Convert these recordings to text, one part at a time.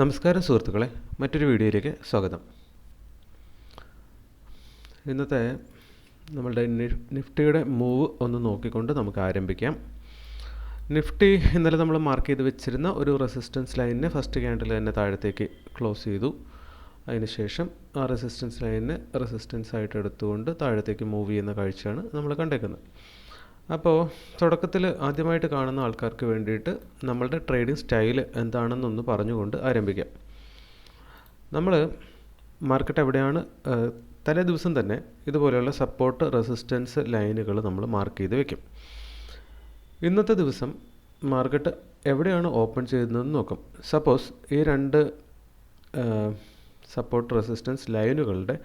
നമസ്കാരം സുഹൃത്തുക്കളെ മറ്റൊരു വീഡിയോയിലേക്ക് സ്വാഗതം. ഇന്നത്തെ നമ്മളുടെ നിഫ്റ്റിയുടെ മൂവ് ഒന്ന് നോക്കിക്കൊണ്ട് നമുക്ക് ആരംഭിക്കാം. നിഫ്റ്റി ഇന്നലെ നമ്മൾ മാർക്ക് ചെയ്ത് വെച്ചിരുന്ന ഒരു റെസിസ്റ്റൻസ് ലൈനിനെ ഫസ്റ്റ് ക്യാൻഡിൽ തന്നെ താഴത്തേക്ക് ക്ലോസ് ചെയ്തു. അതിനുശേഷം ആ റെസിസ്റ്റൻസ് ലൈനിനെ റെസിസ്റ്റൻസ് ആയിട്ട് എടുത്തുകൊണ്ട് താഴത്തേക്ക് മൂവ് ചെയ്യുന്ന കാഴ്ചയാണ് നമ്മൾ കണ്ടേക്കുന്നത്. അപ്പോൾ തുടക്കത്തിൽ ആദ്യമായിട്ട് കാണുന്ന ആൾക്കാർക്ക് വേണ്ടിയിട്ട് നമ്മളുടെ ട്രേഡിംഗ് സ്റ്റൈൽ എന്താണെന്നൊന്ന് പറഞ്ഞുകൊണ്ട് ആരംഭിക്കാം. നമ്മൾ മാർക്കറ്റ് എവിടെയാണ് തലേ ദിവസം തന്നെ ഇതുപോലെയുള്ള സപ്പോർട്ട് റെസിസ്റ്റൻസ് ലൈനുകൾ നമ്മൾ മാർക്ക് ചെയ്ത് വെക്കും. ഇന്നത്തെ ദിവസം മാർക്കറ്റ് എവിടെയാണ് ഓപ്പൺ ചെയ്യുന്നതെന്ന് നോക്കും. സപ്പോസ് ഈ രണ്ട് സപ്പോർട്ട് റെസിസ്റ്റൻസ് ലൈനുകളുടെ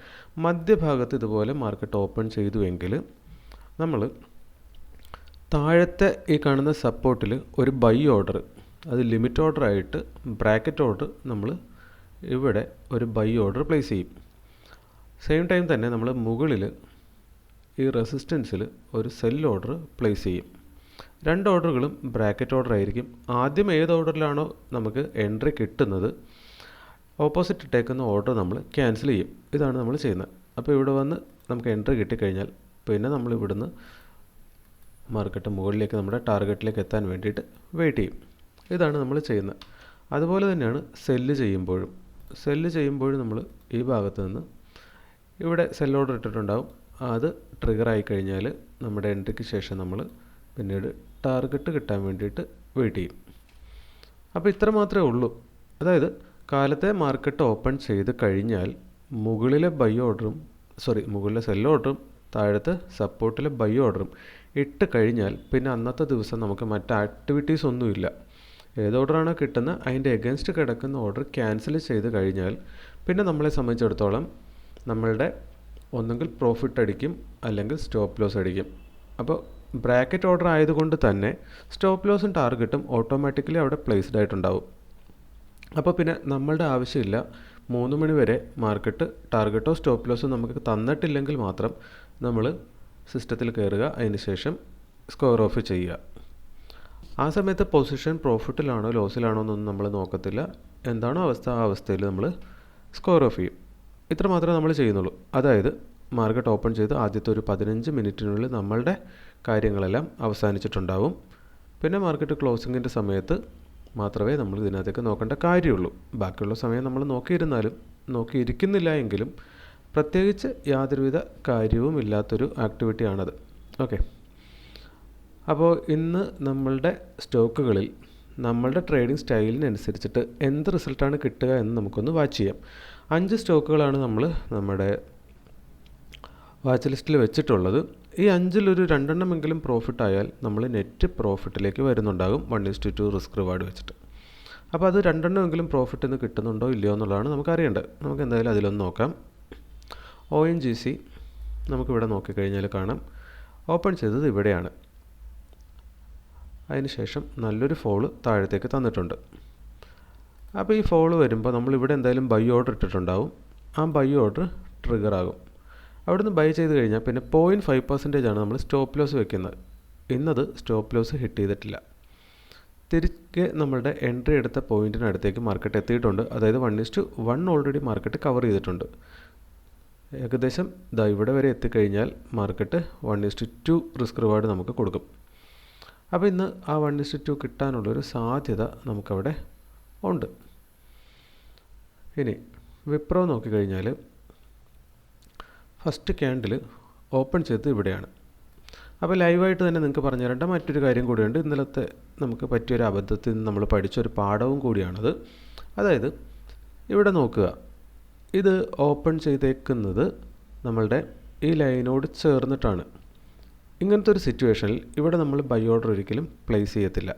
മധ്യഭാഗത്ത് ഇതുപോലെ മാർക്കറ്റ് ഓപ്പൺ ചെയ്തുവെങ്കിൽ നമ്മൾ താഴത്തെ ഈ കാണുന്ന സപ്പോർട്ടിൽ ഒരു ബൈ ഓർഡർ അത് ലിമിറ്റ് ഓർഡർ ആയിട്ട് ബ്രാക്കറ്റ് ഓർഡർ നമ്മൾ ഇവിടെ ഒരു ബൈ ഓർഡർ പ്ലേസ് ചെയ്യും. സെയിം ടൈം തന്നെ നമ്മൾ മുകളിൽ ഈ റെസിസ്റ്റൻസിൽ ഒരു സെൽ ഓർഡർ പ്ലേസ് ചെയ്യും. രണ്ട് ഓർഡറുകളും ബ്രാക്കറ്റ് ഓർഡർ ആയിരിക്കും. ആദ്യം ഏത് ഓർഡറിലാണോ നമുക്ക് എൻട്രി കിട്ടുന്നത് ഓപ്പോസിറ്റ് ഇട്ടേക്കുന്ന ഓർഡർ നമ്മൾ ക്യാൻസൽ ചെയ്യും. ഇതാണ് നമ്മൾ ചെയ്യുന്നത്. അപ്പോൾ ഇവിടെ വന്ന് നമുക്ക് എൻട്രി കിട്ടിക്കഴിഞ്ഞാൽ പിന്നെ നമ്മൾ ഇവിടുന്ന് മാർക്കറ്റ് മുകളിലേക്ക് നമ്മുടെ ടാർഗറ്റിലേക്ക് എത്താൻ വേണ്ടിയിട്ട് വെയിറ്റ് ചെയ്യും. ഇതാണ് നമ്മൾ ചെയ്യുന്നത്. അതുപോലെ തന്നെയാണ് സെല്ല് ചെയ്യുമ്പോഴും. സെല്ല് ചെയ്യുമ്പോഴും നമ്മൾ ഈ ഭാഗത്ത് നിന്ന് ഇവിടെ സെൽ ഓർഡർ ഇട്ടിട്ടുണ്ടാവും. അത് ട്രിഗർ ആയി കഴിഞ്ഞാൽ നമ്മുടെ എൻട്രിക്ക് ശേഷം നമ്മൾ പിന്നീട് ടാർഗറ്റ് കിട്ടാൻ വേണ്ടിയിട്ട് വെയിറ്റ് ചെയ്യും. അപ്പോൾ ഇത്ര മാത്രമേ ഉള്ളൂ. അതായത് കാലത്തെ മാർക്കറ്റ് ഓപ്പൺ ചെയ്ത് കഴിഞ്ഞാൽ മുകളിലെ ബൈ ഓർഡറും സോറി മുകളിലെ സെൽ ഓർഡറും താഴത്തെ സപ്പോർട്ടിലെ ബൈ ഓർഡറും ഇട്ട് കഴിഞ്ഞാൽ പിന്നെ അന്നത്തെ ദിവസം നമുക്ക് മറ്റ് ആക്ടിവിറ്റീസ് ഒന്നുമില്ല. ഏത് ഓർഡറാണോ കിട്ടുന്നത് അതിന്റെ എഗൻസ്റ്റ് കിടക്കുന്ന ഓർഡർ ക്യാൻസൽ ചെയ്ത് കഴിഞ്ഞാൽ പിന്നെ നമ്മളെ സംബന്ധിച്ചിടത്തോളം നമ്മളുടെ ഒന്നുകിൽ പ്രോഫിറ്റ് അടിക്കും അല്ലെങ്കിൽ സ്റ്റോപ്പ് ലോസ് അടിക്കും. അപ്പോൾ ബ്രാക്കറ്റ് ഓർഡർ ആയതുകൊണ്ട് തന്നെ സ്റ്റോപ്പ് ലോസും ടാർഗറ്റും ഓട്ടോമാറ്റിക്കലി അവിടെ പ്ലേസ്ഡ് ആയിട്ടുണ്ടാവും. അപ്പോൾ പിന്നെ നമ്മളുടെ ആവശ്യമില്ല. മൂന്ന് മണി വരെ മാർക്കറ്റ് ടാർഗറ്റോ സ്റ്റോപ്പ് ലോസോ നമുക്ക് തന്നിട്ടില്ലെങ്കിൽ മാത്രം നമ്മൾ സിസ്റ്റത്തിൽ കയറുക അതിന് ശേഷം സ്കോർ ഓഫ് ചെയ്യുക. ആ സമയത്ത് പൊസിഷൻ പ്രോഫിറ്റിലാണോ ലോസിലാണോ എന്നൊന്നും നമ്മൾ നോക്കത്തില്ല. എന്താണോ അവസ്ഥ ആ അവസ്ഥയിൽ നമ്മൾ സ്കോർ ഓഫ് ചെയ്യും. ഇത്ര മാത്രമേ നമ്മൾ ചെയ്യുന്നുള്ളൂ. അതായത് മാർക്കറ്റ് ഓപ്പൺ ചെയ്ത് ആദ്യത്തെ ഒരു പതിനഞ്ച് മിനിറ്റിനുള്ളിൽ നമ്മളുടെ കാര്യങ്ങളെല്ലാം അവസാനിച്ചിട്ടുണ്ടാവും. പിന്നെ മാർക്കറ്റ് ക്ലോസിങ്ങിന്റെ സമയത്ത് മാത്രമേ നമ്മൾ ഇതിനകത്തേക്ക് നോക്കേണ്ട കാര്യമുള്ളൂ. ബാക്കിയുള്ള സമയം നമ്മൾ നോക്കിയിരുന്നാലും നോക്കിയിരിക്കുന്നില്ല എങ്കിലും പ്രത്യേകിച്ച് യാതൊരുവിധ കാര്യവും ഇല്ലാത്തൊരു ആക്ടിവിറ്റിയാണത്. ഓക്കെ. അപ്പോൾ ഇന്ന് നമ്മളുടെ സ്റ്റോക്കുകളിൽ നമ്മളുടെ ട്രേഡിംഗ് സ്റ്റൈലിനനുസരിച്ചിട്ട് എന്ത് റിസൾട്ടാണ് കിട്ടുക എന്ന് നമുക്കൊന്ന് വാച്ച് ചെയ്യാം. അഞ്ച് സ്റ്റോക്കുകളാണ് നമ്മൾ നമ്മുടെ വാച്ച് ലിസ്റ്റിൽ വെച്ചിട്ടുള്ളത്. ഈ അഞ്ചിലൊരു രണ്ടെണ്ണമെങ്കിലും പ്രോഫിറ്റ് ആയാൽ നമ്മൾ നെറ്റ് പ്രോഫിറ്റിലേക്ക് വരുന്നുണ്ടാകും. One is to two risk reward വെച്ചിട്ട്. അപ്പോൾ അത് രണ്ടെണ്ണമെങ്കിലും പ്രോഫിറ്റ് ഇന്ന് കിട്ടുന്നുണ്ടോ ഇല്ലയോ എന്നുള്ളതാണ് നമുക്കറിയേണ്ടത് നമുക്ക് എന്തായാലും അതിലൊന്ന് നോക്കാം. ഒ എൻ ജി സി നമുക്കിവിടെ നോക്കിക്കഴിഞ്ഞാൽ കാണാം. ഓപ്പൺ ചെയ്തത് ഇവിടെയാണ്. അതിനുശേഷം നല്ലൊരു ഫോൾ താഴത്തേക്ക് തന്നിട്ടുണ്ട്. അപ്പോൾ ഈ ഫോൾ വരുമ്പോൾ നമ്മൾ ഇവിടെ എന്തായാലും ബൈ ഓർഡർ ഇട്ടിട്ടുണ്ടാവും. ആ ബൈ ഓർഡർ ട്രിഗർ ആകും. അവിടുന്ന് ബൈ ചെയ്ത് കഴിഞ്ഞാൽ പിന്നെ പോയിന്റ് ഫൈവ് പെർസെന്റേജ് ആണ് നമ്മൾ സ്റ്റോപ്പ് ലോസ് വെക്കുന്നത്. ഇന്നത് സ്റ്റോപ്പ് ലോസ് ഹിറ്റ് ചെയ്തിട്ടില്ല. തിരികെ നമ്മളുടെ എൻട്രി എടുത്ത പോയിന്റിനടുത്തേക്ക് മാർക്കറ്റ് എത്തിയിട്ടുണ്ട്. അതായത് one is to one already market cover ചെയ്തിട്ടുണ്ട്. ഏകദേശം ഇതാ ഇവിടെ വരെ എത്തിക്കഴിഞ്ഞാൽ market one is to two risk reward നമുക്ക് കൊടുക്കും. അപ്പോൾ ഇന്ന് ആ വൺ ഇസ്റ്റു ടു കിട്ടാനുള്ളൊരു സാധ്യത നമുക്കവിടെ ഉണ്ട്. ഇനി വിപ്രോ നോക്കിക്കഴിഞ്ഞാൽ ഫസ്റ്റ് ക്യാൻഡിൽ ഓപ്പൺ ചെയ്തത് ഇവിടെയാണ്. അപ്പോൾ ലൈവായിട്ട് തന്നെ നിങ്ങൾക്ക് പറഞ്ഞു തരേണ്ട മറ്റൊരു കാര്യം കൂടിയുണ്ട്. ഇന്നലത്തെ നമുക്ക് പറ്റിയൊരു അബദ്ധത്തിൽ നിന്ന് നമ്മൾ പഠിച്ചൊരു പാഠവും കൂടിയാണത്. അതായത് ഇവിടെ നോക്കുക. ഇത് ഓപ്പൺ ചെയ്തേക്കുന്നത് നമ്മളുടെ ഈ ലൈനോട് ചേർന്നിട്ടാണ്. ഇങ്ങനത്തെ ഒരു സിറ്റുവേഷനിൽ ഇവിടെ നമ്മൾ ബൈ ഓർഡർ ഒരിക്കലും പ്ലേസ് ചെയ്യത്തില്ല.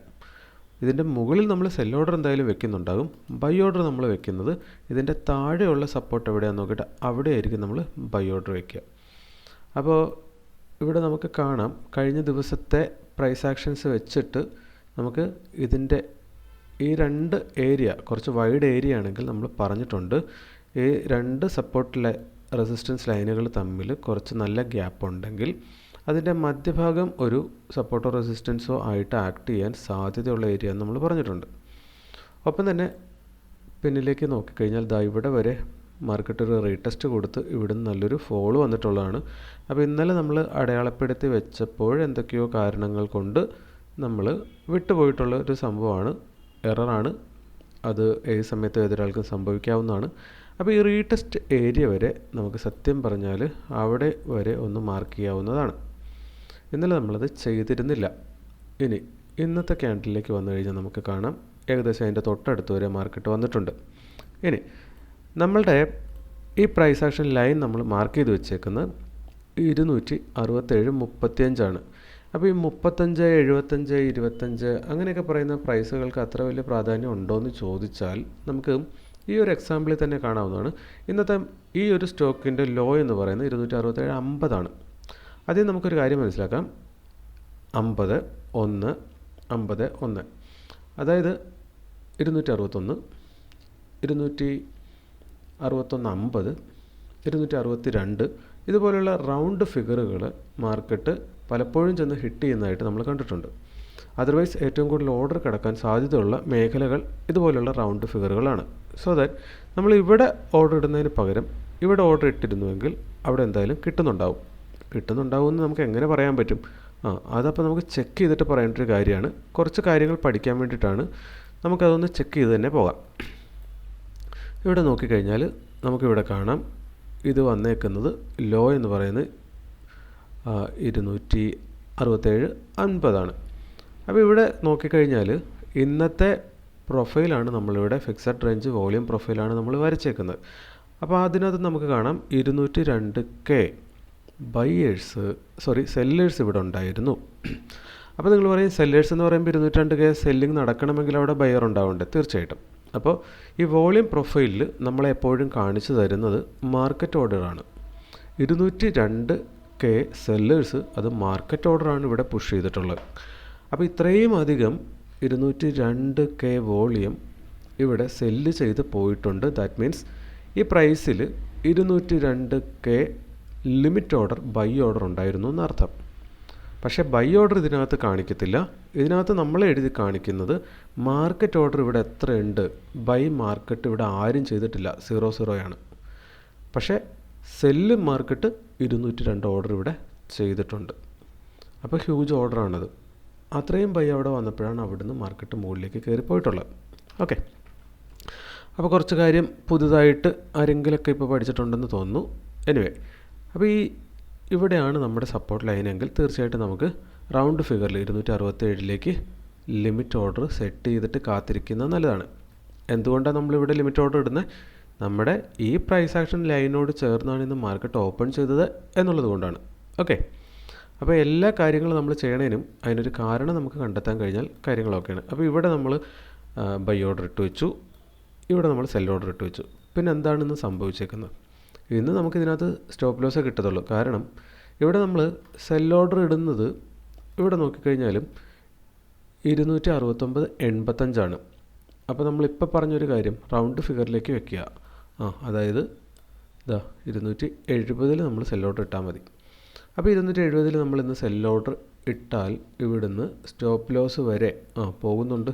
ഇതിന്റെ മുകളിൽ നമ്മൾ സെൽ ഓർഡർ എന്തായാലും വെക്കുന്നുണ്ടാകും. ബൈ ഓർഡർ നമ്മൾ വെക്കുന്നത് ഇതിന്റെ താഴെയുള്ള സപ്പോർട്ട് എവിടെയാണെന്ന് നോക്കിയിട്ട് അവിടെയായിരിക്കും നമ്മൾ ബൈ ഓർഡർ വെക്കുക. അപ്പോൾ ഇവിടെ നമുക്ക് കാണാം കഴിഞ്ഞ ദിവസത്തെ പ്രൈസ് ആക്ഷൻസ് വെച്ചിട്ട് നമുക്ക് ഇതിന്റെ ഈ രണ്ട് ഏരിയ കുറച്ച് വൈഡ് ഏരിയ ആണെങ്കിൽ നമ്മൾ പറഞ്ഞിട്ടുണ്ട്. ഈ രണ്ട് സപ്പോർട്ട് സപ്പോർട്ടിലെ റെസിസ്റ്റൻസ് ലൈനുകൾ തമ്മിൽ കുറച്ച് നല്ല ഗ്യാപ്പ് ഉണ്ടെങ്കിൽ അതിന്റെ മധ്യഭാഗം ഒരു സപ്പോർട്ടോ റെസിസ്റ്റൻസോ ആയിട്ട് ആക്ട് ചെയ്യാൻ സാധ്യതയുള്ള ഏരിയ എന്ന് നമ്മൾ പറഞ്ഞിട്ടുണ്ട്. ഒപ്പം തന്നെ പിന്നിലേക്ക് നോക്കിക്കഴിഞ്ഞാൽ ദാ ഇവിടെ വരെ മാർക്കറ്റ് ഒരു റീടെസ്റ്റ് കൊടുത്ത് ഇവിടുന്ന് നല്ലൊരു ഫോൾ വന്നിട്ടുള്ളതാണ്. അപ്പോൾ ഇന്നലെ നമ്മൾ അടയാളപ്പെടുത്തി വെച്ചപ്പോൾ എന്തൊക്കെയോ കാരണങ്ങൾ കൊണ്ട് നമ്മൾ വിട്ടുപോയിട്ടുള്ള ഒരു സംഭവമാണ്. എററാണ് അത് ഏത് സമയത്തും ഏതൊരാൾക്കും സംഭവിക്കാവുന്നതാണ്. അപ്പോൾ ഈ റീടെസ്റ്റ് ഏരിയ വരെ നമുക്ക് സത്യം പറഞ്ഞാൽ അവിടെ വരെ ഒന്ന് മാർക്ക് ചെയ്യാവുന്നതാണ്. ഇന്നലെ നമ്മളത് ചെയ്തിരുന്നില്ല. ഇനി ഇന്നത്തെ ക്യാൻഡിലേക്ക് വന്നു കഴിഞ്ഞാൽ നമുക്ക് കാണാം. ഏകദേശം അതിന്റെ തൊട്ടടുത്ത് വരെ മാർക്കറ്റ് വന്നിട്ടുണ്ട്. ഇനി നമ്മളുടെ ഈ പ്രൈസ് ആക്ഷൻ ലൈൻ നമ്മൾ മാർക്ക് ചെയ്ത് വെച്ചേക്കുന്നത് ഇരുന്നൂറ്റി അറുപത്തേഴ് മുപ്പത്തിയഞ്ചാണ്. അപ്പോൾ ഈ മുപ്പത്തഞ്ച് എഴുപത്തഞ്ച് ഇരുപത്തഞ്ച് അങ്ങനെയൊക്കെ പറയുന്ന പ്രൈസുകൾക്ക് അത്ര വലിയ പ്രാധാന്യം ഉണ്ടോ എന്ന് ചോദിച്ചാൽ നമുക്ക് ഈ ഒരു എക്സാമ്പിളിൽ തന്നെ കാണാവുന്നതാണ്. ഇന്നത്തെ ഈ ഒരു സ്റ്റോക്കിന്റെ ലോ എന്ന് പറയുന്നത് ഇരുന്നൂറ്റി അറുപത്തേഴ് അമ്പതാണ്. ആദ്യം നമുക്കൊരു കാര്യം മനസ്സിലാക്കാം. അമ്പത് ഒന്ന് അമ്പത് ഒന്ന്. അതായത് ഇരുന്നൂറ്റി അറുപത്തൊന്ന് ഇരുന്നൂറ്റി അറുപത്തൊന്ന് അമ്പത് ഇരുന്നൂറ്റി അറുപത്തി രണ്ട് ഇതുപോലെയുള്ള റൗണ്ട് ഫിഗറുകൾ മാർക്കറ്റ് പലപ്പോഴും ചെന്ന് ഹിറ്റ് ചെയ്യുന്നതായിട്ട് നമ്മൾ കണ്ടിട്ടുണ്ട്. അതർവൈസ് ഏറ്റവും കൂടുതൽ ഓർഡർ കിടക്കാൻ സാധ്യതയുള്ള മേഖലകൾ ഇതുപോലെയുള്ള റൗണ്ട് ഫിഗറുകളാണ് സോ ദാറ്റ് നമ്മൾ ഇവിടെ ഓർഡർ ഇടുന്നതിന് പകരം ഇവിടെ ഓർഡർ ഇട്ടിരുന്നുവെങ്കിൽ അവിടെ എന്തായാലും കിട്ടുന്നുണ്ടാവും. കിട്ടുന്നുണ്ടാവും എന്ന് നമുക്ക് എങ്ങനെ പറയാൻ പറ്റും? ആ അതപ്പോൾ നമുക്ക് ചെക്ക് ചെയ്തിട്ട് പറയേണ്ട ഒരു കാര്യമാണ്. കുറച്ച് കാര്യങ്ങൾ പഠിക്കാൻ വേണ്ടിയിട്ടാണ് നമുക്കതൊന്ന് ചെക്ക് ചെയ്ത് തന്നെ പോകാം. ഇവിടെ നോക്കിക്കഴിഞ്ഞാൽ നമുക്കിവിടെ കാണാം. ഇത് വന്നേക്കുന്നത് ലോ എന്ന് പറയുന്നത് ഇരുന്നൂറ്റി അറുപത്തേഴ് അൻപതാണ്. അപ്പോൾ ഇവിടെ നോക്കിക്കഴിഞ്ഞാൽ ഇന്നത്തെ പ്രൊഫൈലാണ് നമ്മളിവിടെ ഫിക്സഡ് റേഞ്ച് വോളിയം പ്രൊഫൈലാണ് നമ്മൾ വരച്ചേക്കുന്നത്. അപ്പോൾ അതിനകത്ത് നമുക്ക് കാണാം ഇരുന്നൂറ്റി രണ്ട് കെ ബയേഴ്സ് സോറി സെല്ലേഴ്സ് ഇവിടെ ഉണ്ടായിരുന്നു. അപ്പോൾ നിങ്ങൾ പറയും സെല്ലേഴ്സ് എന്ന് പറയുമ്പോൾ ഇരുന്നൂറ്റി രണ്ട് കെ സെല്ലിംഗ് നടക്കണമെങ്കിൽ അവിടെ ബയർ ഉണ്ടാവണ്ടേ? തീർച്ചയായിട്ടും. അപ്പോൾ ഈ വോളിയം പ്രൊഫൈലിൽ നമ്മളെപ്പോഴും കാണിച്ചു തരുന്നത് മാർക്കറ്റ് ഓർഡറാണ് ഇരുന്നൂറ്റി രണ്ട് കെ സെല്ലേഴ്സ് അത് മാർക്കറ്റ് ഓർഡറാണ് ഇവിടെ പുഷ് ചെയ്തിട്ടുള്ളത്. അപ്പോൾ ഇത്രയും അധികം ഇരുന്നൂറ്റി രണ്ട് കെ വോളിയം ഇവിടെ സെല്ല് ചെയ്ത് പോയിട്ടുണ്ട്. ദാറ്റ് മീൻസ് ഈ പ്രൈസിൽ ഇരുന്നൂറ്റി രണ്ട് K limit order buy order ഉണ്ടായിരുന്നു എന്നർത്ഥം. പക്ഷേ ബൈ ഓർഡർ ഇതിനകത്ത് കാണിക്കത്തില്ല. ഇതിനകത്ത് നമ്മൾ എഴുതി കാണിക്കുന്നത് മാർക്കറ്റ് ഓർഡർ ഇവിടെ എത്രയുണ്ട്? ബൈ മാർക്കറ്റ് ഇവിടെ ആരും ചെയ്തിട്ടില്ല. സീറോ സീറോയാണ് പക്ഷേ സെല്ല് മാർക്കറ്റ് ഇരുന്നൂറ്റി രണ്ട് ഓർഡർ ഇവിടെ ചെയ്തിട്ടുണ്ട്. അപ്പോൾ ഹ്യൂജ് ഓർഡറാണത് അത്രയും ബൈ അവിടെ വന്നപ്പോഴാണ് അവിടുന്ന് മാർക്കറ്റ് മുകളിലേക്ക് കയറിപ്പോയിട്ടുള്ളത്. ഓക്കെ അപ്പോൾ കുറച്ച് കാര്യം പുതുതായിട്ട് ആരെങ്കിലൊക്കെ ഇപ്പോൾ പഠിച്ചിട്ടുണ്ടെന്ന് തോന്നുന്നു. എനിവേ അപ്പോൾ ഈ ഇവിടെയാണ് നമ്മുടെ സപ്പോർട്ട് ലൈനെങ്കിൽ തീർച്ചയായിട്ടും നമുക്ക് റൗണ്ട് ഫിഗറിൽ ഇരുന്നൂറ്റി അറുപത്തേഴിലേക്ക് ലിമിറ്റ് ഓർഡർ സെറ്റ് ചെയ്തിട്ട് കാത്തിരിക്കുന്നത് നല്ലതാണ്. എന്തുകൊണ്ടാണ് നമ്മളിവിടെ ലിമിറ്റ് ഓർഡർ ഇടുന്നത് നമ്മുടെ ഈ പ്രൈസ് ആക്ഷൻ ലൈനോട് ചേർന്നാണ് ഇന്ന് മാർക്കറ്റ് ഓപ്പൺ ചെയ്തത് എന്നുള്ളത് കൊണ്ടാണ്. ഓക്കെ അപ്പോൾ എല്ലാ കാര്യങ്ങളും നമ്മൾ ചെയ്യണേനും അതിനൊരു കാരണം നമുക്ക് കണ്ടെത്താൻ കഴിഞ്ഞാൽ കാര്യങ്ങളൊക്കെയാണ്. അപ്പോൾ ഇവിടെ നമ്മൾ ബൈ ഓർഡർ ഇട്ട് വെച്ചു. ഇവിടെ നമ്മൾ സെൽ ഓർഡർ ഇട്ട് വെച്ചു. പിന്നെ എന്താണ് ഇന്ന് സംഭവിച്ചേക്കുന്നത്? ഇന്ന് നമുക്കിതിനകത്ത് സ്റ്റോപ്പ് ലോസേ കിട്ടത്തുള്ളൂ. കാരണം ഇവിടെ നമ്മൾ സെൽ ഓർഡർ ഇടുന്നത് ഇവിടെ നോക്കിക്കഴിഞ്ഞാലും ഇരുന്നൂറ്റി അറുപത്തൊമ്പത് എൺപത്തഞ്ചാണ്. അപ്പോൾ നമ്മളിപ്പോൾ പറഞ്ഞൊരു കാര്യം റൗണ്ട് ഫിഗറിലേക്ക് വെക്കുക. ആ അതായത് ഇതാ ഇരുന്നൂറ്റി എഴുപതിൽ നമ്മൾ സെൽ ഓർഡർ ഇട്ടാൽ മതി. അപ്പോൾ ഇരുന്നൂറ്റി എഴുപതിൽ നമ്മൾ ഇന്ന് സെൽ ഓർഡർ ഇട്ടാൽ ഇവിടുന്ന് സ്റ്റോപ്പ് ലോസ് വരെ ആ പോകുന്നുണ്ട്.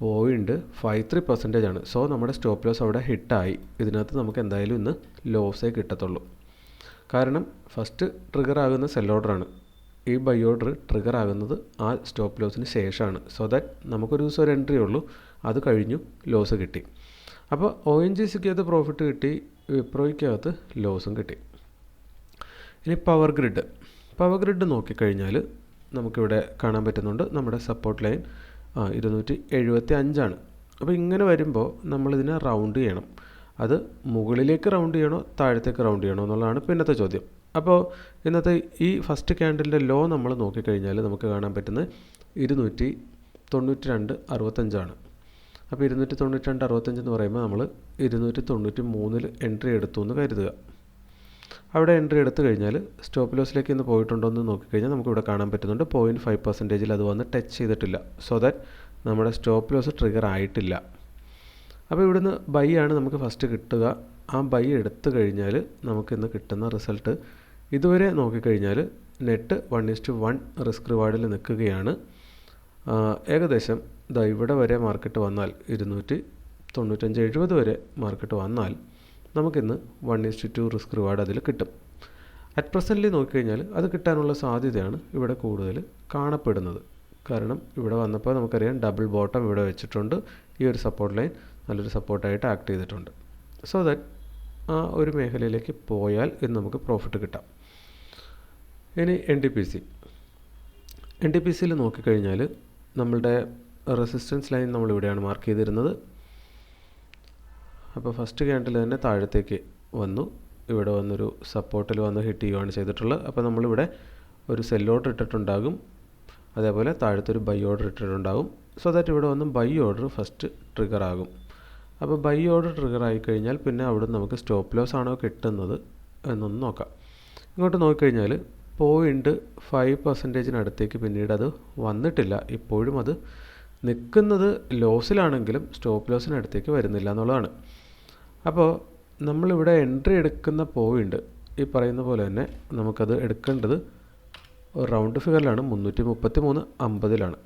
പോയിന്റ് ഫൈവ് ത്രീ പെർസെന്റേജ് ആണ്. സോ നമ്മുടെ സ്റ്റോപ്പ് ലോസ് അവിടെ ഹിറ്റായി ഇതിനകത്ത് നമുക്ക് എന്തായാലും ഇന്ന് ലോസേ കിട്ടത്തുള്ളൂ. കാരണം ഫസ്റ്റ് ട്രിഗർ ആകുന്ന സെൽ ഓർഡറാണ് ഈ ബൈ ഓർഡർ ട്രിഗർ ആകുന്നത് ആ സ്റ്റോപ്പ് ലോസിന് ശേഷമാണ്. സോ ദാറ്റ് നമുക്കൊരു ദിവസം ഒരു എൻട്രി ഉള്ളൂ. അത് കഴിഞ്ഞു ലോസ് കിട്ടി. അപ്പോൾ ഒ എൻ ജി സിക്കകത്ത് പ്രോഫിറ്റ് കിട്ടി. വിപ്രോയ്ക്കകത്ത് ലോസും കിട്ടി. ഇനി പവർ ഗ്രിഡ് പവർ ഗ്രിഡ് നോക്കിക്കഴിഞ്ഞാൽ നമുക്കിവിടെ കാണാൻ പറ്റുന്നുണ്ട് നമ്മുടെ സപ്പോർട്ട് ലൈൻ ഇരുന്നൂറ്റി എഴുപത്തി അഞ്ചാണ് അപ്പോൾ ഇങ്ങനെ വരുമ്പോൾ നമ്മളിതിനെ റൗണ്ട് ചെയ്യണം. അത് മുകളിലേക്ക് റൗണ്ട് ചെയ്യണോ താഴത്തേക്ക് റൗണ്ട് ചെയ്യണോ എന്നുള്ളതാണ് പിന്നത്തെ ചോദ്യം. അപ്പോൾ ഇന്നത്തെ ഈ ഫസ്റ്റ് ക്യാൻഡിലിന്റെ ലോ നമ്മൾ നോക്കിക്കഴിഞ്ഞാൽ നമുക്ക് കാണാൻ പറ്റുന്നത് ഇരുന്നൂറ്റി തൊണ്ണൂറ്റി രണ്ട് അറുപത്തഞ്ചാണ് അപ്പോൾ ഇരുന്നൂറ്റി തൊണ്ണൂറ്റി രണ്ട് അറുപത്തഞ്ച് എന്ന് പറയുമ്പോൾ നമ്മൾ ഇരുന്നൂറ്റി തൊണ്ണൂറ്റി മൂന്നിൽ എൻട്രി എടുത്തു എന്ന് കരുതുക. അവിടെ എൻട്രി എടുത്തു കഴിഞ്ഞാൽ സ്റ്റോപ്പ് ലോസിലേക്ക് ഇന്ന് പോയിട്ടുണ്ടോ എന്ന് നോക്കിക്കഴിഞ്ഞാൽ നമുക്കിവിടെ കാണാൻ പറ്റുന്നുണ്ട്. പോയിന്റ് ഫൈവ് പെർസെന്റേജിൽ അത് വന്ന് ടച്ച് ചെയ്തിട്ടില്ല. സോ ദാറ്റ് നമ്മുടെ സ്റ്റോപ്പ് ലോസ് ട്രിഗർ ആയിട്ടില്ല. അപ്പോൾ ഇവിടുന്ന് ബൈ ആണ് നമുക്ക് ഫസ്റ്റ് കിട്ടുക. ആ ബൈ എടുത്തു കഴിഞ്ഞാൽ നമുക്കിന്ന് കിട്ടുന്ന റിസൾട്ട് ഇതുവരെ നോക്കിക്കഴിഞ്ഞാൽ net one is to one risk റിവാർഡിൽ നിൽക്കുകയാണ്. ഏകദേശം ഇതാ ഇവിടെ വരെ മാർക്കറ്റ് വന്നാൽ ഇരുന്നൂറ്റി തൊണ്ണൂറ്റഞ്ച് എഴുപത് വരെ മാർക്കറ്റ് വന്നാൽ നമുക്കിന്ന് one is to two risk reward അതിൽ കിട്ടും. അറ്റ് പ്രസന്റ്ലി നോക്കിക്കഴിഞ്ഞാൽ അത് കിട്ടാനുള്ള സാധ്യതയാണ് ഇവിടെ കൂടുതൽ കാണപ്പെടുന്നത്. കാരണം ഇവിടെ വന്നപ്പോൾ നമുക്കറിയാം ഡബിൾ ബോട്ടം ഇവിടെ വെച്ചിട്ടുണ്ട്. ഈ ഒരു സപ്പോർട്ട് ലൈൻ നല്ലൊരു സപ്പോർട്ടായിട്ട് ആക്ട് ചെയ്തിട്ടുണ്ട്. സോ ദാറ്റ് ആ ഒരു മേഖലയിലേക്ക് പോയാൽ ഇത് നമുക്ക് പ്രോഫിറ്റ് കിട്ടാം. ഇനി N D P C N D P സിയിൽ നോക്കിക്കഴിഞ്ഞാൽ നമ്മളുടെ റെസിസ്റ്റൻസ് ലൈൻ നമ്മൾ ഇവിടെയാണ് മാർക്ക് ചെയ്തിരുന്നത്. അപ്പോൾ ഫസ്റ്റ് ക്യാൻഡിൽ തന്നെ താഴത്തേക്ക് വന്നു. ഇവിടെ വന്നൊരു സപ്പോർട്ടിൽ വന്ന് ഹിറ്റ് ചെയ്യുകയാണ് ചെയ്തിട്ടുള്ളത്. അപ്പോൾ നമ്മളിവിടെ ഒരു സെൽ ഓർഡർ ഇട്ടിട്ടുണ്ടാകും. അതേപോലെ താഴത്തൊരു ബൈ ഓർഡർ ഇട്ടിട്ടുണ്ടാകും. സോ ദാറ്റ് ഇവിടെ വന്ന് ബൈ ഓർഡർ ഫസ്റ്റ് ട്രിഗർ ആകും. അപ്പോൾ ബൈ ഓർഡർ ട്രിഗർ ആയിക്കഴിഞ്ഞാൽ പിന്നെ അവിടെ നമുക്ക് സ്റ്റോപ്പ് ലോസ് ആണോ കിട്ടുന്നത് എന്നൊന്ന് നോക്കാം. ഇങ്ങോട്ട് നോക്കിക്കഴിഞ്ഞാൽ പോയിന്റ് ഫൈവ് പെർസെന്റേജിനടുത്തേക്ക് പിന്നീട് അത് വന്നിട്ടില്ല. ഇപ്പോഴും അത് നിൽക്കുന്നത് ലോസിലാണെങ്കിലും സ്റ്റോപ്പ് ലോസിനടുത്തേക്ക് വരുന്നില്ല എന്നുള്ളതാണ്. അപ്പോൾ നമ്മളിവിടെ എൻട്രി എടുക്കുന്ന പോയിന്റ് ഈ പറയുന്ന പോലെ തന്നെ നമുക്കത് എടുക്കേണ്ടത് റൗണ്ട് ഫിഗറിലാണ് മുന്നൂറ്റി മുപ്പത്തി മൂന്ന് അമ്പതിലാണ്.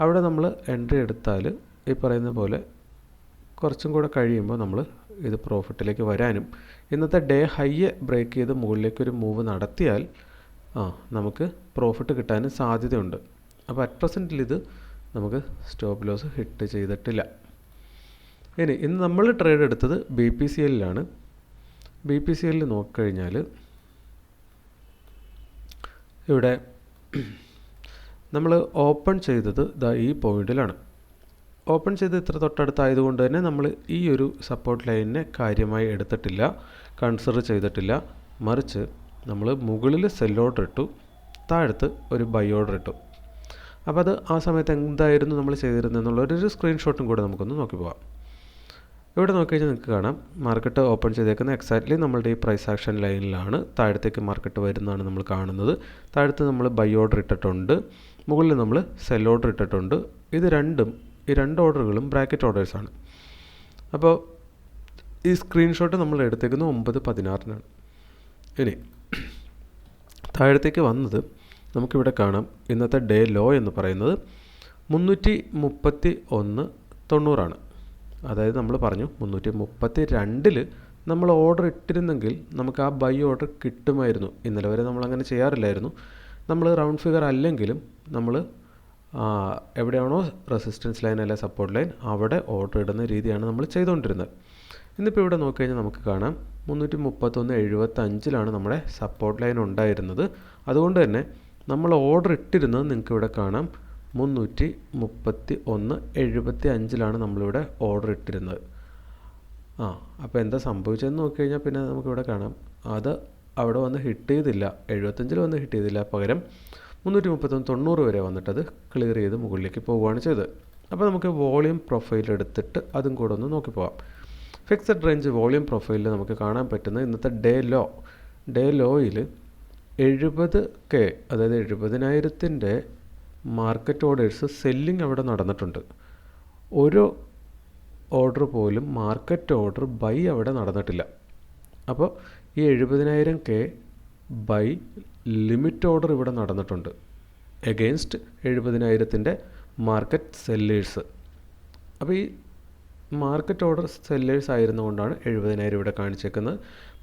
അവിടെ നമ്മൾ എൻട്രി എടുത്താൽ ഈ പറയുന്ന പോലെ കുറച്ചും കൂടെ കഴിയുമ്പോൾ നമ്മൾ ഇത് പ്രോഫിറ്റിലേക്ക് വരാനും ഇന്നത്തെ ഡേ ഹൈയെ ബ്രേക്ക് ചെയ്ത് മുകളിലേക്ക് ഒരു മൂവ് നടത്തിയാൽ ആ നമുക്ക് പ്രോഫിറ്റ് കിട്ടാനും സാധ്യതയുണ്ട്. അപ്പോൾ അറ്റ് പ്രസന്റിൽ ഇത് നമുക്ക് സ്റ്റോപ്പ് ലോസ് ഹിറ്റ് ചെയ്തിട്ടില്ല. ഇനി ഇന്ന് നമ്മൾ ട്രേഡ് എടുത്തത് ബി പി സി എല്ലിലാണ് ബി പി സി എല്ലിൽ നോക്കിക്കഴിഞ്ഞാൽ ഇവിടെ നമ്മൾ ഓപ്പൺ ചെയ്തത് ദാ ഈ പോയിന്റിലാണ് ഓപ്പൺ ചെയ്ത് ഇത്ര തൊട്ടടുത്തായതുകൊണ്ട് തന്നെ നമ്മൾ ഈ ഒരു സപ്പോർട്ട് ലൈനിനെ കാര്യമായി എടുത്തിട്ടില്ല. കൺസിഡർ ചെയ്തിട്ടില്ല. മറിച്ച് നമ്മൾ മുകളിൽ സെൽ ഓർഡർ ഇട്ടു. താഴത്ത് ഒരു ബൈ ഓർഡർ ഇട്ടു. അപ്പോൾ അത് ആ സമയത്ത് എന്തായിരുന്നു നമ്മൾ ചെയ്തിരുന്നത് എന്നുള്ള ഒരു സ്ക്രീൻഷോട്ടും കൂടെ നമുക്കൊന്ന് നോക്കി പോകാം ഇവിടെ നോക്കിക്കഴിഞ്ഞാൽ നിങ്ങൾക്ക് കാണാം. മാർക്കറ്റ് ഓപ്പൺ ചെയ്തേക്കുന്ന എക്സാക്ട്ലി നമ്മളുടെ ഈ പ്രൈസ് ആക്ഷൻ ലൈനിലാണ് താഴത്തേക്ക് മാർക്കറ്റ് വരുന്നതാണ് നമ്മൾ കാണുന്നത്. താഴത്ത് നമ്മൾ ബൈ ഓർഡർ ഇട്ടിട്ടുണ്ട്. മുകളിൽ നമ്മൾ സെൽ ഓർഡർ ഇട്ടിട്ടുണ്ട്. ഇത് രണ്ടും ഈ രണ്ട് ഓർഡറുകളും ബ്രാക്കറ്റ് ഓർഡേഴ്സാണ് അപ്പോൾ ഈ സ്ക്രീൻഷോട്ട് നമ്മൾ എടുത്തേക്കുന്നത് ഒമ്പത് പതിനാറിനാണ്. ഇനി താഴത്തേക്ക് വന്നത് നമുക്കിവിടെ കാണാം. ഇന്നത്തെ ഡേ ലോ എന്ന് പറയുന്നത് മുന്നൂറ്റി മുപ്പത്തി ഒന്ന് തൊണ്ണൂറാണ്. അതായത് നമ്മൾ പറഞ്ഞു മുന്നൂറ്റി മുപ്പത്തി രണ്ടിൽ നമ്മൾ ഓർഡർ ഇട്ടിരുന്നെങ്കിൽ നമുക്ക് ആ ബൈ ഓർഡർ കിട്ടുമായിരുന്നു. ഇന്നലെ വരെ നമ്മൾ അങ്ങനെ ചെയ്യാറില്ലായിരുന്നു. നമ്മൾ റൗണ്ട് ഫിഗർ അല്ലെങ്കിലും നമ്മൾ എവിടെയാണോ റെസിസ്റ്റൻസ് ലൈൻ അല്ലെ സപ്പോർട്ട് ലൈൻ അവിടെ ഓർഡർ ഇടുന്ന രീതിയാണ് നമ്മൾ ചെയ്തുകൊണ്ടിരുന്നത്. ഇന്നിപ്പോൾ ഇവിടെ നോക്കിക്കഴിഞ്ഞാൽ നമുക്ക് കാണാം മുന്നൂറ്റി മുപ്പത്തൊന്ന് എഴുപത്തഞ്ചിലാണ് നമ്മുടെ സപ്പോർട്ട് ലൈൻ ഉണ്ടായിരുന്നത്. അതുകൊണ്ട് തന്നെ നമ്മൾ ഓർഡർ ഇട്ടിരുന്നത് നിങ്ങൾക്ക് ഇവിടെ കാണാം. മുന്നൂറ്റി മുപ്പത്തി ഒന്ന് എഴുപത്തി അഞ്ചിലാണ് നമ്മളിവിടെ ഓർഡർ ഇട്ടിരുന്നത്. ആ അപ്പോൾ എന്താ സംഭവിച്ചതെന്ന് നോക്കി കഴിഞ്ഞാൽ പിന്നെ നമുക്കിവിടെ കാണാം. അത് അവിടെ വന്ന് ഹിറ്റ് ചെയ്തില്ല. എഴുപത്തഞ്ചിൽ വന്ന് ഹിറ്റ് ചെയ്തില്ല. പകരം മുന്നൂറ്റി മുപ്പത്തൊന്ന് തൊണ്ണൂറ് വരെ വന്നിട്ടത് ക്ലിയർ ചെയ്ത് മുകളിലേക്ക് പോവുകയാണ് ചെയ്തത്. അപ്പോൾ നമുക്ക് വോളിയം പ്രൊഫൈൽ എടുത്തിട്ട് അതും കൂടെ ഒന്ന് നോക്കി പോവാം ഫിക്സഡ് റേഞ്ച് വോളിയം പ്രൊഫൈലിൽ നമുക്ക് കാണാൻ പറ്റുന്ന ഇന്നത്തെ ഡേ ലോ ഡേ ലോയിൽ എഴുപത് കെ അതായത് എഴുപതിനായിരത്തിന്റെ മാർക്കറ്റ് ഓർഡേഴ്സ് സെല്ലിംഗ് അവിടെ നടന്നിട്ടുണ്ട്. ഒരു ഓർഡർ പോലും മാർക്കറ്റ് ഓർഡർ ബൈ അവിടെ നടന്നിട്ടില്ല. അപ്പോൾ ഈ എഴുപതിനായിരം കെ ബൈ ലിമിറ്റ് ഓർഡർ ഇവിടെ നടന്നിട്ടുണ്ട്. എഗെയിൻസ്റ്റ് എഴുപതിനായിരത്തിന്റെ മാർക്കറ്റ് സെല്ലേഴ്സ്. അപ്പോൾ ഈ മാർക്കറ്റ് ഓർഡർ സെല്ലേഴ്സ് ആയിരുന്നുകൊണ്ടാണ് എഴുപതിനായിരം ഇവിടെ കാണിച്ചേക്കുന്നത്.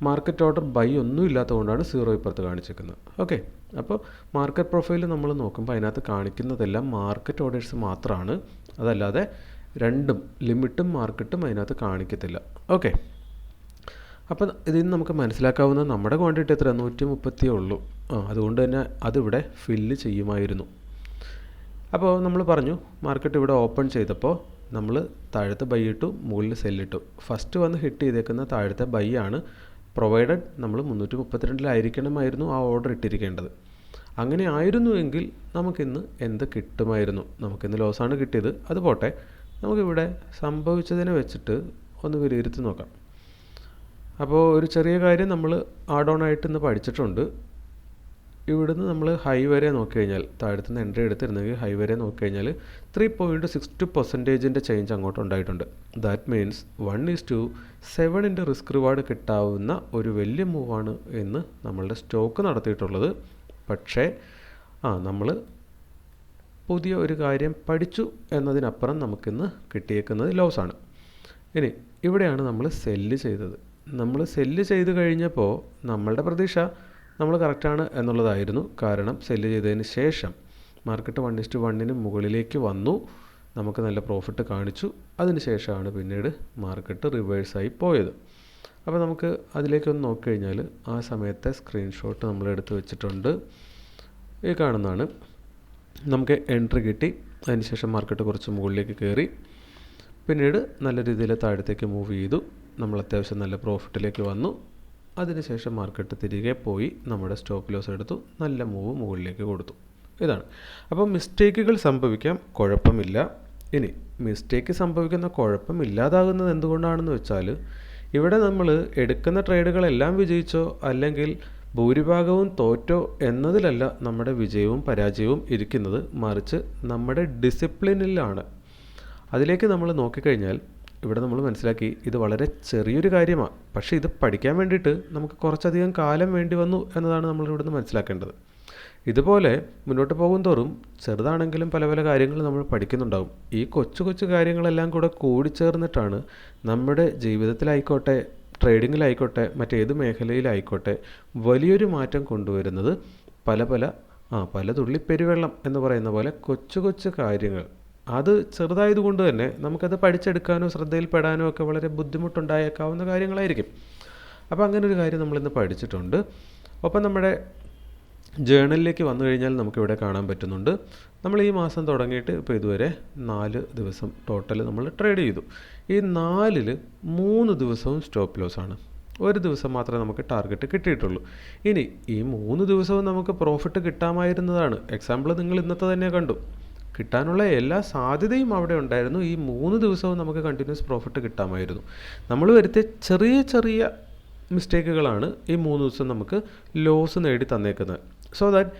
മാർക്കറ്റ് ഓർഡർ ബൈ ഒന്നും ഇല്ലാത്തതുകൊണ്ടാണ് സീറോ ഇപ്പുറത്ത് കാണിച്ചേക്കുന്നത്. ഓക്കെ അപ്പോൾ മാർക്കറ്റ് പ്രൊഫൈൽ നമ്മൾ നോക്കുമ്പോൾ അതിനകത്ത് കാണിക്കുന്നതെല്ലാം മാർക്കറ്റ് ഓർഡേഴ്സ് മാത്രമാണ് അതല്ലാതെ രണ്ടും ലിമിറ്റും മാർക്കറ്റും അതിനകത്ത് കാണിക്കത്തില്ല. ഓക്കെ അപ്പോൾ ഇതിൽ നിന്ന് നമുക്ക് മനസ്സിലാക്കാവുന്ന നമ്മുടെ ക്വാണ്ടിറ്റി എത്ര നൂറ്റി മുപ്പത്തിയേ ഉള്ളൂ. ആ അതുകൊണ്ട് തന്നെ അതിവിടെ ഫില്ല് ചെയ്യുമായിരുന്നു. അപ്പോൾ നമ്മൾ പറഞ്ഞു മാർക്കറ്റ് ഇവിടെ ഓപ്പൺ ചെയ്തപ്പോൾ നമ്മൾ താഴത്തെ ബൈ ഇട്ടു മുകളിൽ സെല്ലിട്ടു. ഫസ്റ്റ് വന്ന് ഹിറ്റ് ചെയ്തേക്കുന്ന താഴത്തെ ബൈ ആണ് പ്രൊവൈഡഡ് നമ്മൾ മുന്നൂറ്റി മുപ്പത്തിരണ്ടിലായിരിക്കണമായിരുന്നു ആ ഓർഡർ ഇട്ടിരിക്കേണ്ടത്. അങ്ങനെ ആയിരുന്നു എങ്കിൽ നമുക്കിന്ന് എന്ത് കിട്ടുമായിരുന്നു? നമുക്കിന്ന് ലോസാണ് കിട്ടിയത്. അത് പോട്ടെ. നമുക്കിവിടെ സംഭവിച്ചതിനെ വെച്ചിട്ട് ഒന്ന് വിലയിരുത്തി നോക്കാം. അപ്പോൾ ഒരു ചെറിയ കാര്യം നമ്മൾ ആഡ് ഓൺ ആയിട്ട് ഇന്ന് പഠിച്ചിട്ടുണ്ട്. ഇവിടുന്ന് നമ്മൾ ഹൈ വരെ നോക്കിക്കഴിഞ്ഞാൽ താഴത്തു നിന്ന് എൻട്രി എടുത്തിരുന്നെങ്കിൽ ഹൈ വരെ നോക്കിക്കഴിഞ്ഞാൽ ത്രീ പോയിന്റ് സിക്സ് ടു പെർസെന്റേജിന്റെ ചേഞ്ച് അങ്ങോട്ട് ഉണ്ടായിട്ടുണ്ട്. That means one is to സെവനിന്റെ risk reward കിട്ടാവുന്ന ഒരു വലിയ മൂവാണ് എന്ന് നമ്മളുടെ സ്റ്റോക്ക് നടത്തിയിട്ടുള്ളത്. പക്ഷേ ആ നമ്മൾ പുതിയ ഒരു കാര്യം പഠിച്ചു എന്നതിനപ്പുറം നമുക്കിന്ന് കിട്ടിയേക്കുന്നത് ലോസാണ് ഇനി ഇവിടെയാണ് നമ്മൾ സെല്ല് ചെയ്തത്. നമ്മൾ സെല്ല് ചെയ്ത് കഴിഞ്ഞപ്പോൾ നമ്മളുടെ പ്രതീക്ഷ നമ്മൾ കറക്റ്റാണ് എന്നുള്ളതായിരുന്നു കാരണം സെല്ല് ചെയ്തതിന് ശേഷം മാർക്കറ്റ് വൺ ഇസ്റ്റ് വണ്ണിന് മുകളിലേക്ക് വന്നു. നമുക്ക് നല്ല പ്രോഫിറ്റ് കാണിച്ചു. അതിന് ശേഷമാണ് പിന്നീട് മാർക്കറ്റ് റിവേഴ്സായി പോയത്. അപ്പോൾ നമുക്ക് അതിലേക്കൊന്ന് നോക്കിക്കഴിഞ്ഞാൽ ആ സമയത്തെ സ്ക്രീൻഷോട്ട് നമ്മൾ എടുത്ത് വെച്ചിട്ടുണ്ട്. ഈ കാണുന്നതാണ്. നമുക്ക് എൻട്രി കിട്ടി. അതിനുശേഷം മാർക്കറ്റ് കുറച്ച് മുകളിലേക്ക് കയറി. പിന്നീട് നല്ല രീതിയിൽ താഴത്തേക്ക് മൂവ് ചെയ്തു. നമ്മൾ അത്യാവശ്യം നല്ല പ്രോഫിറ്റിലേക്ക് വന്നു. അതിനുശേഷം മാർക്കറ്റ് തിരികെ പോയി നമ്മുടെ സ്റ്റോപ്പ് ലോസ് എടുത്തു നല്ല മൂവ് മുകളിലേക്ക് കൊടുത്തു. ഇതാണ്. അപ്പോൾ മിസ്റ്റേക്കുകൾ സംഭവിക്കാം കുഴപ്പമില്ല. ഇനി മിസ്റ്റേക്ക് സംഭവിക്കുന്ന കുഴപ്പം ഇല്ലാതാകുന്നത് എന്തുകൊണ്ടാണെന്ന് വെച്ചാൽ ഇവിടെ നമ്മൾ എടുക്കുന്ന ട്രേഡുകളെല്ലാം വിജയിച്ചോ അല്ലെങ്കിൽ ഭൂരിഭാഗവും തോറ്റോ എന്നതിലല്ല നമ്മുടെ വിജയവും പരാജയവും ഇരിക്കുന്നത്. മറിച്ച് നമ്മുടെ ഡിസിപ്ലിനിലാണ്. അതിലേക്ക് നമ്മൾ നോക്കിക്കഴിഞ്ഞാൽ ഇവിടെ നമ്മൾ മനസ്സിലാക്കി ഇത് വളരെ ചെറിയൊരു കാര്യമാണ്. പക്ഷേ ഇത് പഠിക്കാൻ വേണ്ടിയിട്ട് നമുക്ക് കുറച്ചധികം കാലം വേണ്ടി വന്നു എന്നതാണ് നമ്മൾ ഇവിടുന്ന് മനസ്സിലാക്കേണ്ടത്. ഇതുപോലെ മുന്നോട്ട് പോകും തോറും ചെറുതാണെങ്കിലും പല പല കാര്യങ്ങൾ നമ്മൾ പഠിക്കുന്നുണ്ടാകും ഈ കൊച്ചു കൊച്ചു കാര്യങ്ങളെല്ലാം കൂടെ കൂടിച്ചേർന്നിട്ടാണ് നമ്മുടെ ജീവിതത്തിലായിക്കോട്ടെ ട്രേഡിങ്ങിലായിക്കോട്ടെ മറ്റേത് മേഖലയിലായിക്കോട്ടെ വലിയൊരു മാറ്റം കൊണ്ടുവരുന്നത് പല പല ആ പല തുള്ളി പെരുവെള്ളം എന്ന് പറയുന്ന പോലെ കൊച്ചു കൊച്ചു കാര്യങ്ങൾ അത് ചെറുതായതുകൊണ്ട് തന്നെ നമുക്കത് പഠിച്ചെടുക്കാനോ ശ്രദ്ധയിൽപ്പെടാനോ ഒക്കെ വളരെ ബുദ്ധിമുട്ടുണ്ടായേക്കാവുന്ന കാര്യങ്ങളായിരിക്കും. അപ്പോൾ അങ്ങനെ ഒരു കാര്യം നമ്മളിന്ന് പഠിച്ചിട്ടുണ്ട്. ഒപ്പം നമ്മുടെ ജേണലിലേക്ക് വന്നു കഴിഞ്ഞാൽ നമുക്കിവിടെ കാണാൻ പറ്റുന്നുണ്ട്. നമ്മൾ ഈ മാസം തുടങ്ങിയിട്ട് ഇപ്പോൾ ഇതുവരെ നാല് ദിവസം ടോട്ടൽ നമ്മൾ ട്രേഡ് ചെയ്തു. ഈ നാലിൽ മൂന്ന് ദിവസവും സ്റ്റോപ്പ് ലോസ് ആണ്. ഒരു ദിവസം മാത്രമേ നമുക്ക് ടാർഗറ്റ് കിട്ടിയിട്ടുള്ളൂ. ഇനി ഈ മൂന്ന് ദിവസവും നമുക്ക് പ്രോഫിറ്റ് കിട്ടാമായിരുന്നതാണ്. എക്സാമ്പിൾ നിങ്ങൾ ഇന്നത്തെ തന്നെ കണ്ടു. കിട്ടാനുള്ള എല്ലാ സാധ്യതയും അവിടെ ഉണ്ടായിരുന്നു. ഈ മൂന്ന് ദിവസവും നമുക്ക് കണ്ടിന്യൂസ് പ്രോഫിറ്റ് കിട്ടാമായിരുന്നു. നമ്മൾ വരുത്തിയ ചെറിയ ചെറിയ മിസ്റ്റേക്കുകളാണ് ഈ മൂന്ന് ദിവസം നമുക്ക് ലോസ് നേടി തന്നേക്കുന്നത്. സോ ദാറ്റ്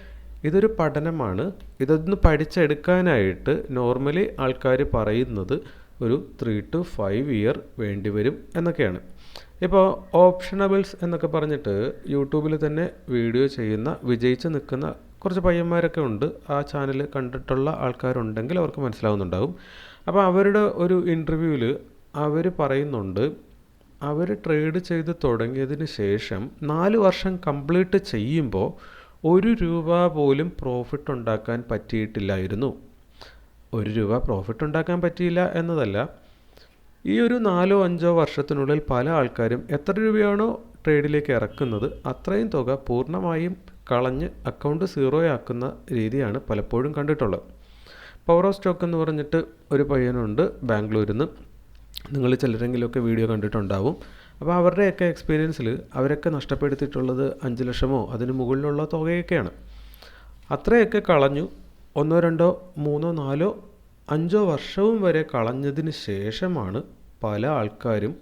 ഇതൊരു പഠനമാണ്. ഇതൊന്ന് പഠിച്ചെടുക്കാനായിട്ട് നോർമലി ആൾക്കാർ പറയുന്നത് ഒരു ത്രീ ടു ഫൈവ് ഇയർ വേണ്ടി വരും എന്നൊക്കെയാണ്. ഇപ്പോൾ ഓപ്ഷണബിൾസ് എന്നൊക്കെ പറഞ്ഞിട്ട് യൂട്യൂബിൽ തന്നെ വീഡിയോ ചെയ്യുന്ന വിജയിച്ച് നിൽക്കുന്ന കുറച്ച് പയ്യന്മാരൊക്കെ ഉണ്ട്. ആ ചാനൽ കണ്ടിട്ടുള്ള ആൾക്കാരുണ്ടെങ്കിൽ അവർക്ക് മനസ്സിലാവുന്നുണ്ടാവും. അപ്പോൾ അവരുടെ ഒരു ഇന്റർവ്യൂവിൽ അവർ പറയുന്നുണ്ട് അവർ ട്രേഡ് ചെയ്ത് തുടങ്ങിയതിന് ശേഷം നാല് വർഷം കംപ്ലീറ്റ് ചെയ്യുമ്പോൾ ഒരു രൂപ പോലും പ്രോഫിറ്റ് ഉണ്ടാക്കാൻ പറ്റിയിട്ടില്ലായിരുന്നു. ഒരു രൂപ പ്രോഫിറ്റ് ഉണ്ടാക്കാൻ പറ്റിയില്ല എന്നതല്ല. ഈ ഒരു നാലോ അഞ്ചോ വർഷത്തിനുള്ളിൽ പല ആൾക്കാരും എത്ര രൂപയാണോ ട്രേഡിലേക്ക് ഇറക്കുന്നത് അത്രയും തുക പൂർണമായും കളഞ്ഞ് അക്കൗണ്ട് സീറോ ആക്കുന്ന രീതിയാണ് പലപ്പോഴും കണ്ടിട്ടുള്ളത്. പവർ ഓഫ് സ്റ്റോക്ക് എന്ന് പറഞ്ഞിട്ട് ഒരു പയ്യനുണ്ട് ബാംഗ്ലൂരിൽ നിന്ന് നിങ്ങൾ ചിലരെങ്കിലുമൊക്കെ വീഡിയോ കണ്ടിട്ടുണ്ടാവും. അപ്പോൾ അവരുടെയൊക്കെ എക്സ്പീരിയൻസിൽ അവരൊക്കെ നഷ്ടപ്പെടുത്തിയിട്ടുള്ളത് അഞ്ച് ലക്ഷമോ അതിന് മുകളിലുള്ള തുകയൊക്കെയാണ്. അത്രയൊക്കെ കളഞ്ഞു. ഒന്നോ രണ്ടോ മൂന്നോ നാലോ അഞ്ചോ വർഷവും വരെ കളഞ്ഞതിന് ശേഷമാണ് പല ആൾക്കാരും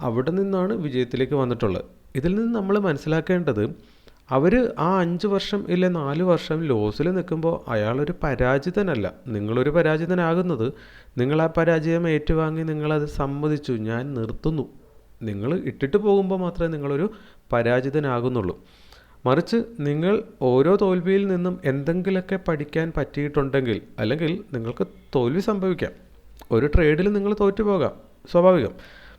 അവിടെ നിന്നാണ് വിജയത്തിലേക്ക് വന്നിട്ടുള്ളത്. ഇതിൽ നിന്ന് നമ്മൾ മനസ്സിലാക്കേണ്ടത് അവർ ആ അഞ്ച് വർഷം ഇല്ലെ നാല് വർഷം ലോസിൽ നിൽക്കുമ്പോൾ അയാളൊരു പരാജിതനല്ല. നിങ്ങളൊരു പരാജിതനാകുന്നത് നിങ്ങൾ ആ പരാജയം ഏറ്റുവാങ്ങി നിങ്ങളത് സമ്മതിച്ചു ഞാൻ നിർത്തുന്നു. നിങ്ങൾ ഇട്ടിട്ട് പോകുമ്പോൾ മാത്രമേ നിങ്ങളൊരു പരാജിതനാകുന്നുള്ളൂ. മറിച്ച് നിങ്ങൾ ഓരോ തോൽവിയിൽ നിന്നും എന്തെങ്കിലുമൊക്കെ പഠിക്കാൻ പറ്റിയിട്ടുണ്ടെങ്കിൽ അല്ലെങ്കിൽ നിങ്ങൾക്ക് തോൽവി സംഭവിക്കാം. ഒരു ട്രേഡിൽ നിങ്ങൾ തോറ്റുപോകാം സ്വാഭാവികം.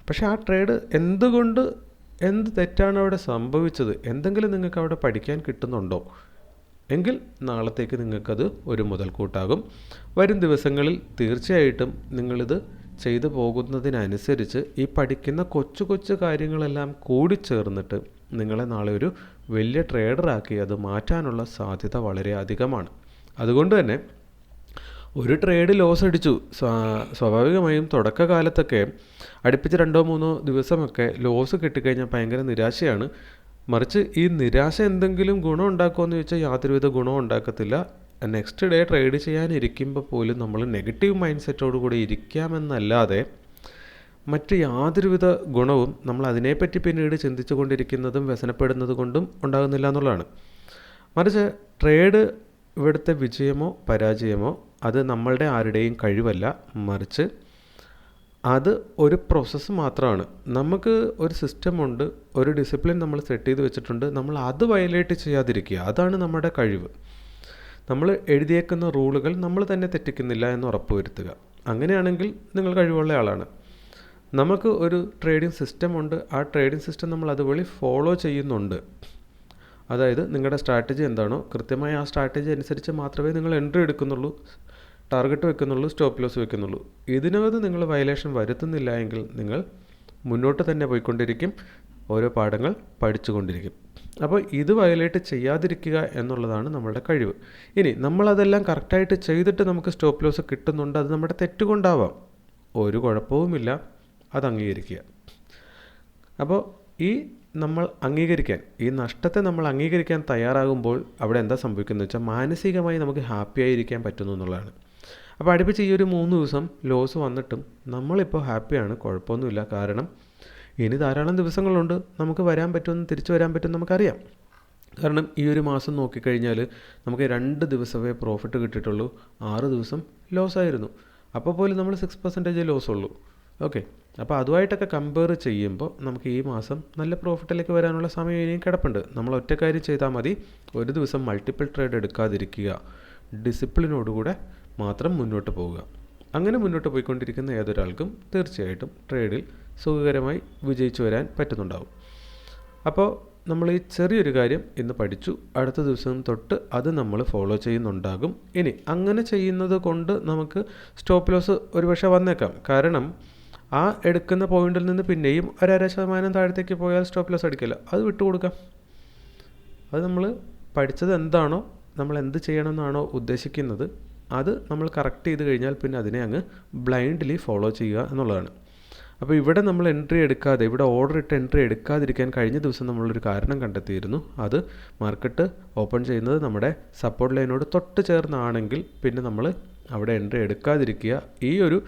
പക്ഷേ ആ ട്രേഡ് എന്തുകൊണ്ട് എന്ത് തെറ്റാണ് അവിടെ സംഭവിച്ചത്? എന്തെങ്കിലും നിങ്ങൾക്ക് അവിടെ പഠിക്കാൻ കിട്ടുന്നുണ്ടോ? എങ്കിൽ നാളത്തേക്ക് നിങ്ങൾക്കത് ഒരു മുതൽക്കൂട്ടാകും. വരും ദിവസങ്ങളിൽ തീർച്ചയായിട്ടും നിങ്ങളിത് ചെയ്തു പോകുന്നതിനനുസരിച്ച് ഈ പഠിക്കുന്ന കൊച്ചു കൊച്ചു കാര്യങ്ങളെല്ലാം കൂടി ചേർന്നിട്ട് നിങ്ങളെ നാളെ ഒരു വലിയ ട്രേഡറാക്കി അത് മാറ്റാനുള്ള സാധ്യത വളരെ അധികമാണ് അതുകൊണ്ട് തന്നെ ഒരു ട്രേഡ് ലോസ് അടിച്ചു. സ്വാഭാവികമായും തുടക്കകാലത്തൊക്കെ അടുപ്പിച്ച് രണ്ടോ മൂന്നോ ദിവസമൊക്കെ ലോസ് കിട്ടിക്കഴിഞ്ഞാൽ ഭയങ്കര നിരാശയാണ്. മറിച്ച് ഈ നിരാശ എന്തെങ്കിലും ഗുണം ഉണ്ടാക്കുമോ എന്ന് ചോദിച്ചാൽ യാതൊരുവിധ ഗുണവും ഉണ്ടാക്കത്തില്ല. നെക്സ്റ്റ് ഡേ ട്രേഡ് ചെയ്യാനിരിക്കുമ്പോൾ പോലും നമ്മൾ നെഗറ്റീവ് മൈൻഡ് സെറ്റോടു കൂടി ഇരിക്കാമെന്നല്ലാതെ മറ്റ് യാതൊരുവിധ ഗുണവും നമ്മൾ അതിനെപ്പറ്റി പിന്നീട് ചിന്തിച്ചു കൊണ്ടിരിക്കുന്നതും വ്യസനപ്പെടുന്നത് കൊണ്ടും ഉണ്ടാകുന്നില്ല എന്നുള്ളതാണ്. മറിച്ച് ട്രേഡ് ഇവിടുത്തെ വിജയമോ പരാജയമോ അത് നമ്മളുടെ ആരുടെയും കഴിവല്ല മറിച്ച് അത് ഒരു പ്രോസസ്സ് മാത്രമാണ് നമുക്ക് ഒരു സിസ്റ്റമുണ്ട് ഒരു ഡിസിപ്ലിൻ നമ്മൾ സെറ്റ് ചെയ്ത് വെച്ചിട്ടുണ്ട് നമ്മൾ അത് വയലേറ്റ് ചെയ്യാതിരിക്കുക. അതാണ് നമ്മുടെ കഴിവ്. നമ്മൾ എഴുതിയേക്കുന്ന റൂളുകൾ നമ്മൾ തന്നെ തെറ്റിക്കുന്നില്ല എന്ന് ഉറപ്പുവരുത്തുക. അങ്ങനെയാണെങ്കിൽ നിങ്ങൾ കഴിവുള്ള ആളാണ്. നമുക്ക് ഒരു ട്രേഡിംഗ് സിസ്റ്റം ഉണ്ട് ആ ട്രേഡിംഗ് സിസ്റ്റം നമ്മൾ അതുവഴി ഫോളോ ചെയ്യുന്നുണ്ട്. അതായത് നിങ്ങളുടെ സ്ട്രാറ്റജി എന്താണോ കൃത്യമായി ആ സ്ട്രാറ്റജി അനുസരിച്ച് മാത്രമേ നിങ്ങൾ എൻട്രി എടുക്കുന്നുള്ളൂ ടാർഗറ്റ് വെക്കുന്നുള്ളൂ സ്റ്റോപ്പ് ലോസ് വെക്കുന്നുള്ളൂ. ഇതിനകത്ത് നിങ്ങൾ വയലേഷൻ വരുത്തുന്നില്ല എങ്കിൽ നിങ്ങൾ മുന്നോട്ട് തന്നെ പോയിക്കൊണ്ടിരിക്കും ഓരോ പാഠങ്ങൾ പഠിച്ചുകൊണ്ടിരിക്കും. അപ്പോൾ ഇത് വയലേറ്റ് ചെയ്യാതിരിക്കുക എന്നുള്ളതാണ് നമ്മളുടെ കഴിവ്. ഇനി നമ്മളതെല്ലാം കറക്റ്റായിട്ട് ചെയ്തിട്ട് നമുക്ക് സ്റ്റോപ്പ് ലോസ് കിട്ടുന്നുണ്ട് അത് നമ്മുടെ തെറ്റുകൊണ്ടാവാം. ഒരു കുഴപ്പവുമില്ല അത് അംഗീകരിക്കുക അപ്പോൾ ഈ നമ്മൾ അംഗീകരിക്കാൻ ഈ നഷ്ടത്തെ നമ്മൾ അംഗീകരിക്കാൻ തയ്യാറാകുമ്പോൾ അവിടെ എന്താ സംഭവിക്കുന്നത് വെച്ചാൽ മാനസികമായി നമുക്ക് ഹാപ്പി ആയിരിക്കാൻ പറ്റുന്നു എന്നുള്ളതാണ്. അപ്പോൾ അടുപ്പിച്ച് ഈ ഒരു മൂന്ന് ദിവസം ലോസ് വന്നിട്ടും നമ്മളിപ്പോൾ ഹാപ്പിയാണ് കുഴപ്പമൊന്നുമില്ല. കാരണം ഇനി ധാരാളം ദിവസങ്ങളുണ്ട് നമുക്ക് വരാൻ പറ്റുമെന്ന് തിരിച്ചു വരാൻ പറ്റുമെന്ന് നമുക്കറിയാം. കാരണം ഈ ഒരു മാസം നോക്കിക്കഴിഞ്ഞാൽ നമുക്ക് രണ്ട് ദിവസമേ പ്രോഫിറ്റ് കിട്ടിയിട്ടുള്ളൂ. ആറ് ദിവസം ലോസ് ആയിരുന്നു. അപ്പോൾ പോലും നമ്മൾ സിക്സ് പെർസെന്റേജ് ലോസ് ഉള്ളൂ. ഓക്കെ അപ്പോൾ അതുമായിട്ടൊക്കെ കമ്പയർ ചെയ്യുമ്പോൾ നമുക്ക് ഈ മാസം നല്ല പ്രോഫിറ്റിലേക്ക് വരാനുള്ള സമയം ഇനിയും കിടപ്പുണ്ട്. നമ്മൾ ഒറ്റ കാര്യം ചെയ്താൽ മതി. ഒരു ദിവസം മൾട്ടിപ്പിൾ ട്രേഡ് എടുക്കാതിരിക്കുക. ഡിസിപ്ലിനോടുകൂടെ മാത്രം മുന്നോട്ട് പോവുക. അങ്ങനെ മുന്നോട്ട് പോയിക്കൊണ്ടിരിക്കുന്ന ഏതൊരാൾക്കും തീർച്ചയായിട്ടും ട്രേഡിൽ സുഖകരമായി വിജയിച്ചു വരാൻ പറ്റുന്നുണ്ടാവും. അപ്പോൾ നമ്മൾ ഈ ചെറിയൊരു കാര്യം ഇന്ന് പഠിച്ചു. അടുത്ത ദിവസം തൊട്ട് അത് നമ്മൾ ഫോളോ ചെയ്യുന്നുണ്ടാകും. ഇനി അങ്ങനെ ചെയ്യുന്നത് കൊണ്ട് നമുക്ക് സ്റ്റോപ്പ് ലോസ് ഒരുപക്ഷെ വന്നേക്കാം. കാരണം ആ എടുക്കുന്ന പോയിന്റിൽ നിന്ന് പിന്നെയും ഒരര ശതമാനം താഴത്തേക്ക് പോയാൽ സ്റ്റോപ്പ് ലോസ് അടിക്കില്ല. അത് വിട്ടുകൊടുക്കാം. അത് നമ്മൾ പഠിച്ചത് എന്താണോ നമ്മൾ എന്ത് ചെയ്യണമെന്നാണോ ഉദ്ദേശിക്കുന്നത് അത് നമ്മൾ കറക്റ്റ് ചെയ്ത് കഴിഞ്ഞാൽ പിന്നെ അതിനെ അങ്ങ് ബ്ലൈൻഡ്ലി ഫോളോ ചെയ്യുക എന്നുള്ളതാണ്. അപ്പോൾ ഇവിടെ നമ്മൾ എൻട്രി എടുക്കാതെ ഇവിടെ ഓർഡർ ഇട്ട് എൻട്രി എടുക്കാതിരിക്കാൻ കഴിഞ്ഞ ദിവസം നമ്മളൊരു കാരണം കണ്ടെത്തിയിരുന്നു. അത് മാർക്കറ്റ് ഓപ്പൺ ചെയ്യുന്നത് നമ്മുടെ സപ്പോർട്ട് ലൈനോട് തൊട്ട് ചേർന്നാണെങ്കിൽ പിന്നെ നമ്മൾ അവിടെ എൻട്രി എടുക്കാതിരിക്കുക. ഈ ഒരു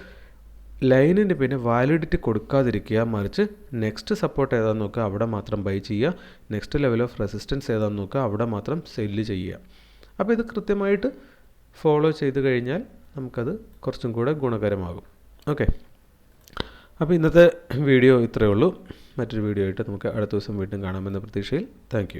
ലൈനിന് പിന്നെ വാലിഡിറ്റി കൊടുക്കാതിരിക്കുക മറിച്ച് നെക്സ്റ്റ് സപ്പോർട്ട് ഏതാണെന്ന് നോക്കുക അവിടെ മാത്രം ബൈ ചെയ്യുക. നെക്സ്റ്റ് ലെവൽ ഓഫ് റെസിസ്റ്റൻസ് ഏതാണെന്ന് നോക്കുക അവിടെ മാത്രം സെല്ല് ചെയ്യുക. അപ്പോൾ ഇത് കൃത്യമായിട്ട് ഫോളോ ചെയ്ത് കഴിഞ്ഞാൽ നമുക്കത് കുറച്ചും കൂടെ ഗുണകരമാകും. ഓക്കെ അപ്പോൾ ഇന്നത്തെ വീഡിയോ ഇത്രയേ ഉള്ളൂ. മറ്റൊരു വീഡിയോ ആയിട്ട് നമുക്ക് അടുത്ത ദിവസം വീണ്ടും കാണാമെന്ന പ്രതീക്ഷയിൽ താങ്ക്